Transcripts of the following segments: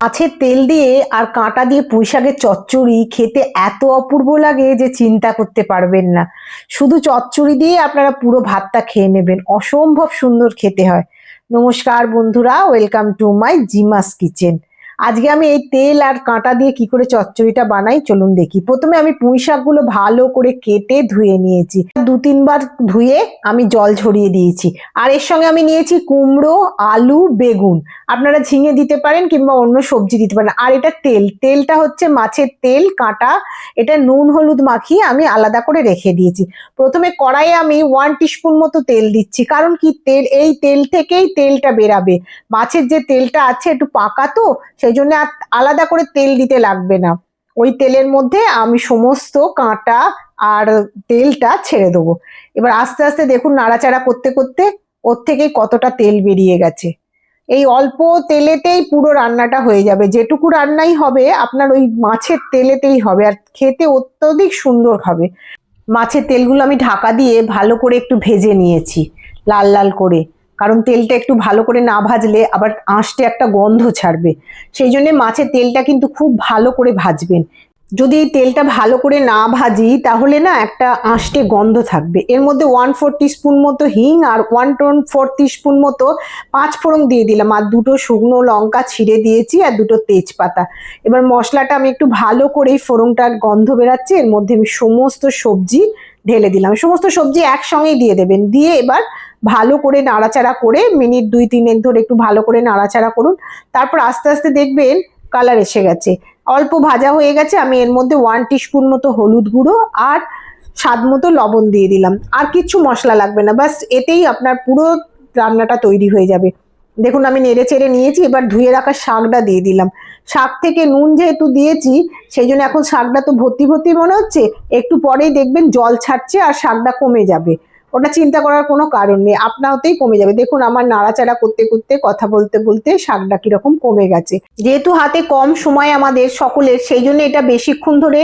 মাছের তেল দিয়ে আর কাঁটা দিয়ে পুঁই শাকের চচ্চড়ি খেতে এত অপূর্ব লাগে যে চিন্তা করতে পারবেন না। শুধু চচ্চড়ি দিয়ে আপনারা পুরো ভাতটা খেয়ে নেবেন। অসম্ভব সুন্দর খেতে হয়। নমস্কার বন্ধুরা, welcome to my Jimas kitchen. আজকে আমি এই তেল আর কাঁটা দিয়ে কি করে চচ্চড়িটা বানাই, চলুন দেখি। প্রথমে আমি পুঁই শাকগুলো ভালো করে কেটে ধুয়ে নিয়েছি। দু তিনবার ধুয়ে আমি জল ঝরিয়ে দিয়েছি। আর এর সঙ্গে আমি নিয়েছি কুমড়ো, আলু, বেগুন। আপনারা ঝিঙে দিতে পারেন কিংবা অন্য সবজি দিতে পারেন। আর এটা তেল। তেলটা হচ্ছে মাছের তেল, কাঁটা। এটা নুন হলুদ মাখিয়ে আমি আলাদা করে রেখে দিয়েছি। প্রথমে কড়াইয়ে আমি ওয়ান টিস্পুন মতো তেল দিচ্ছি। কারণ কি? তেল, এই তেল থেকেই তেলটা বেরাবে। মাছের যে তেলটা আছে একটু পাকা তো সেই জন্য আলাদা করে তেল দিতে লাগবে না। ওই তেলের মধ্যে আমি সমস্ত কাঁটা আর তেলটা ছেড়ে দেবো। এবার আস্তে আস্তে দেখুন নাড়াচাড়া করতে করতে ওর থেকেই কতটা তেল বেরিয়ে গেছে। এই অল্প তেলেতেই পুরো রান্নাটা হয়ে যাবে। যেটুকু রান্নাই হবে, আপনার ওই মাছের তেলেতেই হবে আর খেতে অত্যধিক সুন্দর হবে। মাছের তেলগুলো আমি ঢাকা দিয়ে ভালো করে একটু ভেজে নিয়েছি, লাল লাল করে। কারণ তেলটা একটু ভালো করে না ভাজলে আবার আঁশটে একটা গন্ধ ছাড়বে। সেই জন্য মাছের তেলটা কিন্তু খুব ভালো করে ভাজবেন। যদি এই তেলটা ভালো করে না ভাজি, তাহলে না একটা আঁশটে গন্ধ থাকবে। এর মধ্যে ওয়ান ফোর স্পুন মতো হিং আর ওয়ান টোন ফোর স্পুন মতো পাঁচ ফোড়ন দিয়ে দিলাম। আর দুটো শুকনো লঙ্কা ছিঁড়ে দিয়েছি আর দুটো তেজপাতা। এবার মশলাটা আমি একটু ভালো করে এই ফোড়নটার গন্ধ বেরাচ্ছে। এর মধ্যে আমি সমস্ত সবজি ঢেলে দিলাম। সমস্ত সবজি একসঙ্গেই দিয়ে দেবেন। দিয়ে এবার ভালো করে নাড়াচাড়া করে মিনিট দুই তিনেক ধরে একটু ভালো করে নাড়াচাড়া করুন। তারপর আস্তে আস্তে দেখবেন কালার এসে গেছে। অল্প ভাজা হয়ে গেছে, আমি এর মধ্যে ওয়ান টিস্পুন মতো হলুদ গুঁড়ো আর স্বাদ মতো লবণ দিয়ে দিলাম। আর কিচ্ছু মশলা লাগবে না। বাস এতেই আপনার পুরো রান্নাটা তৈরি হয়ে যাবে। দেখুন, আমি নেড়ে চেড়ে নিয়েছি, এবার ধুয়ে রাখা শাকটা দিয়ে দিলাম। শাক থেকে নুন যেহেতু দিয়েছি, সেই জন্য এখন শাকটা তো ভর্তি ভর্তি মনে হচ্ছে, একটু পরেই দেখবেন জল ছাড়ছে আর শাকটা কমে যাবে। ওটা চিন্তা করার কোনো কারণ নেই আপনা হতেই কমে যাবে। দেখুন, আমার নাড়াচাড়া করতে করতে, কথা বলতে বলতে শাকটা কীরকম কমে গেছে। যেহেতু হাতে কম সময় আমাদের সকলের, সেই জন্য এটা বেশিক্ষণ ধরে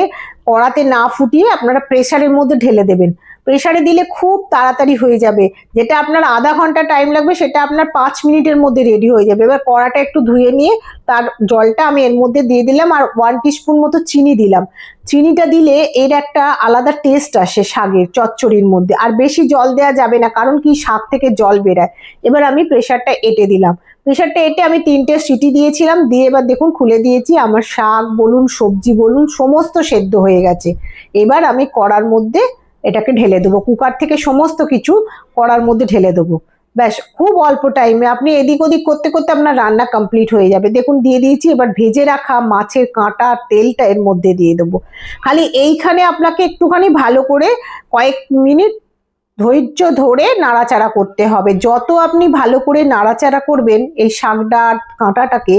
কড়াতে না ফুটিয়ে আপনারা প্রেশারের মধ্যে ঢেলে দেবেন। প্রেসারে দিলে খুব তাড়াতাড়ি হয়ে যাবে। যেটা আপনার আধা ঘণ্টা টাইম লাগবে, সেটা আপনার পাঁচ মিনিটের মধ্যে রেডি হয়ে যাবে। এবার কড়াটা একটু ধুয়ে নিয়ে তার জলটা আমি এর মধ্যে দিয়ে দিলাম আর ওয়ান টিস্পুন মতো চিনি দিলাম। চিনিটা দিলে এর একটা আলাদা টেস্ট আসে শাকের চচ্চড়ির মধ্যে। আর বেশি জল দেওয়া যাবে না, কারণ কি শাক থেকে জল বেরায়। এবার আমি প্রেশারটা এটে দিলাম। প্রেশারটা এঁটে আমি তিনটে সিটি দিয়েছিলাম, দিয়ে এবার দেখুন খুলে দিয়েছি। আমার শাক বলুন, সবজি বলুন, সমস্ত সেদ্ধ হয়ে গেছে। এবার আমি কড়ার মধ্যে এটাকে ঢেলে দেবো। কুকার থেকে সমস্ত কিছু কড়ার মধ্যে ঢেলে দেবো। ব্যাস, খুব অল্প টাইমে আপনি এদিক ওদিক করতে করতে আপনার রান্না কমপ্লিট হয়ে যাবে। দেখুন, দিয়ে দিয়েছি, এবার ভেজে রাখা মাছের কাঁটা, তেলটা এর মধ্যে দিয়ে দেবো। খালি এইখানে আপনাকে একটুখানি ভালো করে কয়েক মিনিট ধৈর্য ধরে নাড়াচাড়া করতে হবে। যত আপনি ভালো করে নাড়াচাড়া করবেন, এই শাকটা কাঁটাটাকে,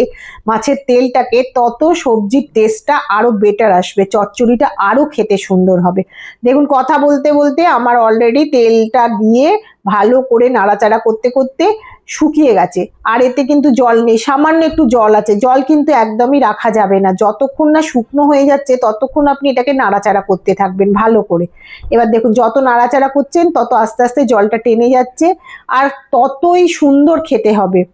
মাছের তেলটাকে, তত সবজির টেস্টটা আরও বেটার আসবে, চচ্চড়িটা আরও খেতে সুন্দর হবে। দেখুন, কথা বলতে বলতে আমার অলরেডি তেলটা দিয়ে ভালো করে নাড়াচাড়া করতে করতে শুকিয়ে গেছে। আর এতে কিন্তু জল নেই। সামান্য একটু জল আছে। জল কিন্তু একদমই রাখা যাবে না। যতক্ষণ না শুকনো হয়ে যাচ্ছে, ততক্ষণ আপনি এটাকে নাড়াচাড়া করতে থাকবেন ভালো করে। এবার দেখুন, যত নাড়াচাড়া করছেন, তত আস্তে আস্তে জলটা টেনে যাচ্ছে। আর ততই সুন্দর খেতে হবে।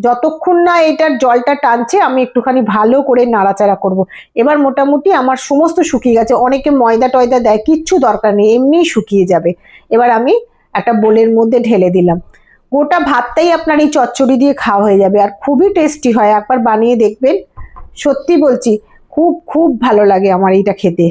যতক্ষণ না এটার জলটা টানছে, আমি একটুখানি ভালো করে নাড়াচাড়া করব। এবার মোটামুটি আমার সমস্ত শুকিয়ে গেছে। অনেকে ময়দা টয়দা দেয়, কিচ্ছু দরকার নেই, এমনিই শুকিয়ে যাবে। এবার আমি একটা বোলের মধ্যে ঢেলে দিলাম। গোটা ভাতটাই আপনার এই চচ্চড়ি দিয়ে খাওয়া হয়ে যাবে আর খুবই টেস্টি হয়। একবার বানিয়ে দেখবেন। সত্যি বলছি, খুব খুব ভালো লাগে আমার এইটা খেতে।